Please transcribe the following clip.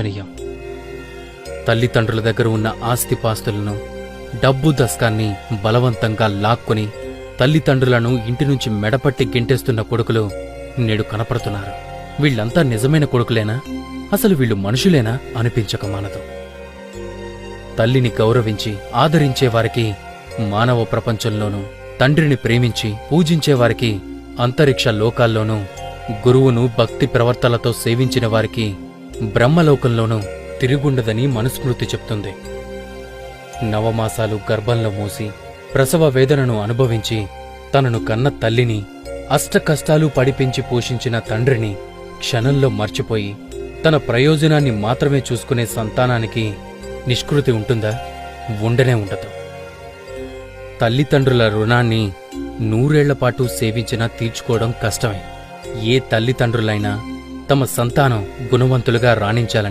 చనీయం తల్లిదండ్రుల దగ్గర ఉన్న ఆస్తిపాస్తులను డబ్బు దస్కాన్ని బలవంతంగా లాక్కొని తల్లిదండ్రులను ఇంటి నుంచి మెడపట్టి గెంటేస్తున్న కొడుకులు నేడు కనపడుతున్నారు. వీళ్ళంతా నిజమైన కొడుకులేనా? అసలు వీళ్ళు మనుషులేనా? అనిపించక మానదు. తల్లిని గౌరవించి ఆదరించేవారికి మానవ ప్రపంచంలోనూ తండ్రిని ప్రేమించి పూజించేవారికి అంతరిక్ష లోకాల్లోనూ గురువును భక్తి ప్రవర్తలతో సేవించిన వారికి బ్రహ్మలోకంలోనూ తిరుగుండదని మనుస్మృతి చెప్తుంది. నవమాసాలు గర్భంలో మూసి ప్రసవ వేదనను అనుభవించి తనను కన్న తల్లిని అష్టకష్టాలు పడిపించి పోషించిన తండ్రిని క్షణంలో మర్చిపోయి తన ప్రయోజనాన్ని మాత్రమే చూసుకునే సంతానానికి నిష్కృతి ఉంటుందా? ఉండనే ఉండదు. తల్లిదండ్రుల రుణాన్ని నూరేళ్ళపాటు సేవించినా తీర్చుకోవడం కష్టమే. ఏ తల్లిదండ్రులైనా తమ సంతానం గుణవంతులుగా రాణించాలని